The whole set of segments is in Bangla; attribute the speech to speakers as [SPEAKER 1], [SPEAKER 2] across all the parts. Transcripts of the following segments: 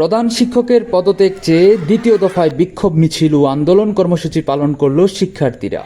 [SPEAKER 1] প্রধান শিক্ষকের পদত্যাগ চেয়ে দ্বিতীয় দফায় বিক্ষোভ মিছিল ও আন্দোলন কর্মসূচি পালন করল শিক্ষার্থীরা।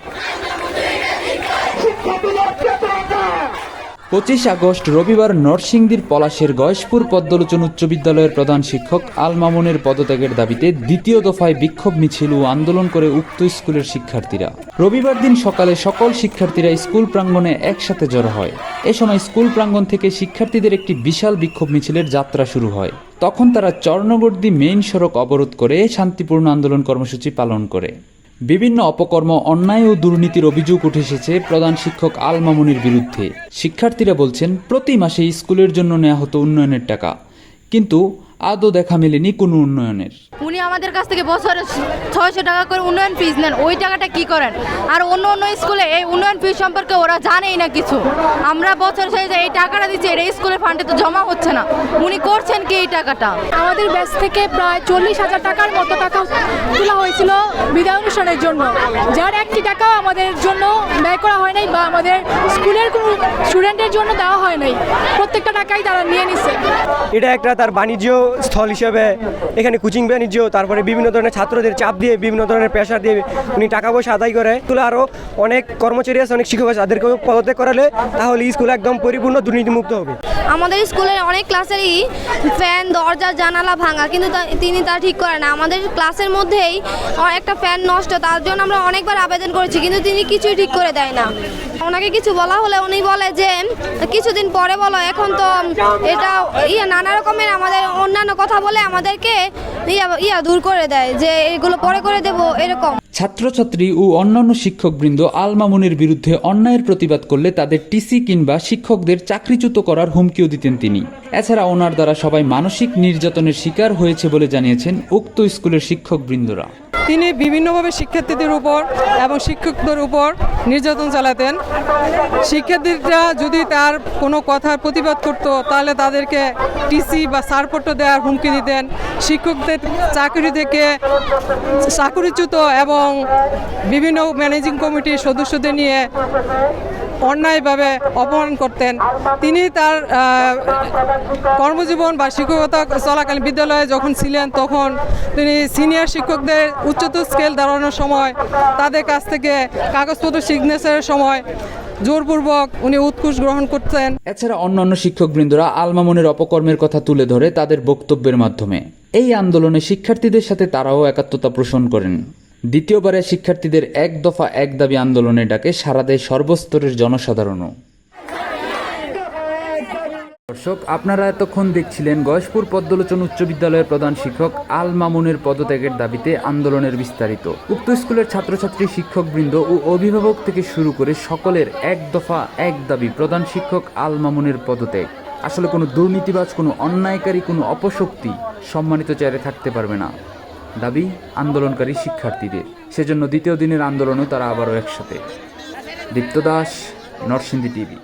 [SPEAKER 1] পঁচিশ আগস্ট রবিবার নরসিংদীর পলাশের গয়েশপুর পদ্মলোচন উচ্চ বিদ্যালয়ের প্রধান শিক্ষক আল মামুনের পদত্যাগের দাবিতে দ্বিতীয় দফায় বিক্ষোভ মিছিল ও আন্দোলন করে উক্ত স্কুলের শিক্ষার্থীরা। রবিবার দিন সকালে সকল শিক্ষার্থীরা স্কুল প্রাঙ্গণে একসাথে জড়ো হয়। এ সময় স্কুল প্রাঙ্গণ থেকে শিক্ষার্থীদের একটি বিশাল বিক্ষোভ মিছিলের যাত্রা শুরু হয়। তখন তারা চর্ণগর্দি মেইন সড়ক অবরোধ করে শান্তিপূর্ণ আন্দোলন কর্মসূচি পালন করে। বিভিন্ন অপকর্ম, অন্যায় ও দুর্নীতির অভিযোগ উঠে এসেছে প্রধান শিক্ষক আল মামুনের বিরুদ্ধে। শিক্ষার্থীরা বলছেন, প্রতি মাসে স্কুলের জন্য নেওয়া হতো উন্নয়নের টাকা। কিন্তু আদৌ দেখা মেলেনি কোনো উন্নয়নের।
[SPEAKER 2] উনি আমাদের কাছ থেকে বছরে ছয়শো টাকা করে উন্নয়ন ফিস নেন। ওই টাকাটা কি করেন? আর অন্য অন্য স্কুলে এই উন্নয়ন ফিস সম্পর্কে ওরা জানেই না কিছু। আমরা বছর শেষে এই টাকাটা দিচ্ছি এটা স্কুলের ফান্ডে তো জমা হচ্ছে না। উনি করছেন কি এই টাকাটা?
[SPEAKER 3] আমাদের ব্যাচ থেকে প্রায় চল্লিশ হাজার টাকার মতো টাকা তোলা হয়েছিল বিদায় অনুষ্ঠানের জন্য। যার একটি টাকাও আমাদের জন্য ব্যয় করা হয় নাই বা আমাদের স্কুলের কোনো স্টুডেন্টের জন্য দেওয়া হয় নাই। প্রত্যেকটা টাকাই তারা নিয়ে নিচ্ছে
[SPEAKER 4] এটা একটা তার বাণিজ্য স্থল হিসেবে এখানে কোচিং বাণিজ্য, তারপরে বিভিন্ন ধরনের ছাত্রদের চাপ দিয়ে, বিভিন্ন ধরনের প্রেশার দিয়ে উনি টাকা পয়সা আদায় করে। তুলে আরও অনেক কর্মচারী আছে, অনেক শিক্ষক আছে, তাদেরকেও পদত্যাগ করালে তাহলে স্কুল একদম পরিপূর্ণ দুর্নীতিমুক্ত হবে।
[SPEAKER 2] আমাদের স্কুলের অনেক ক্লাসেরই ফ্যান দরজা, জানালা ভাঙা, কিন্তু তিনি তা ঠিক করেন না। আমাদের ক্লাসের মধ্যেই একটা ফ্যান নষ্ট, তার জন্য আমরা অনেকবার আবেদন করেছি, কিন্তু তিনি কিছুই ঠিক করে দেয় না। ওনাকে কিছু বলা হলে উনি বলে যে, কিছুদিন পরে বলো, এখন তো এটা ইয়ে নানা রকমের আমাদের অন্যান্য কথা বলে আমাদেরকে ইয়া দূর করে দেয় যে এগুলো পরে করে দেব এরকম।
[SPEAKER 1] ছাত্রছাত্রী ও অন্যান্য শিক্ষকবৃন্দ আল মামুনের বিরুদ্ধে অন্যায়ের প্রতিবাদ করলে তাদের টিসি কিংবা শিক্ষকদের চাকরিচ্যুত করার হুমকিও দিতেন তিনি। এছাড়া ওনার দ্বারা সবাই মানসিক নির্যাতনের শিকার হয়েছে বলে জানিয়েছেন উক্ত স্কুলের শিক্ষকবৃন্দরা।
[SPEAKER 5] তিনি বিভিন্নভাবে শিক্ষার্থীদের উপর এবং শিক্ষকদের উপর নির্যাতন চালাতেন। শিক্ষার্থীরা যদি তার কোনো কথার প্রতিবাদ করত, তাহলে তাদেরকে টিসি বা ছাড়পত্র দেওয়ার হুমকি দিতেন। শিক্ষকদের চাকরি থেকে চাকরিচ্যুত এবং বিভিন্ন ম্যানেজিং কমিটির সদস্যদের নিয়ে অন্যায়ভাবে অপমান করতেন। তিনি তার কর্মজীবন বা শিক্ষকতা চলাকালীন বিদ্যালয়ে যখন ছিলেন, তখন তিনি সিনিয়র শিক্ষকদের উচ্চতর স্কেল দাঁড়ানোর সময়, তাদের কাছ থেকে কাগজপত্র সিগনেচারের সময় জোরপূর্বক উনি উৎকুশ গ্রহণ করতেন।
[SPEAKER 1] এছাড়া অন্যান্য শিক্ষকবৃন্দরা আল মামুনের অপকর্মের কথা তুলে ধরে তাদের বক্তব্যের মাধ্যমে। এই আন্দোলনে শিক্ষার্থীদের সাথে তারাও একাত্মতা পোষণ করেন। দ্বিতীয়বারে শিক্ষার্থীদের এক দফা এক দাবি আন্দোলনে ডাকে সারা দেশ সর্বস্তরের জনসাধারণও। দর্শক, আপনারা এতক্ষণ দেখছিলেন গয়েশপুর পদ্মলোচন উচ্চ বিদ্যালয়ের প্রধান শিক্ষক আল মামুনের পদত্যাগের দাবিতে আন্দোলনের বিস্তারিত। উক্ত স্কুলের ছাত্রছাত্রী, শিক্ষকবৃন্দ ও অভিভাবক থেকে শুরু করে সকলের এক দফা এক দাবি প্রধান শিক্ষক আল মামুনের পদত্যাগ। আসলে কোনো দুর্নীতিবাজ, কোনো অন্যায়কারী, কোনো অপশক্তি সম্মানিত চেয়ারে থাকতে পারবে না। দাবি আন্দোলনকারী শিক্ষার্থীদের। সেজন্য দ্বিতীয় দিনের আন্দোলনও তারা আবারও একসাথে। দীপ্ত দাস নরসিংদী টিভি।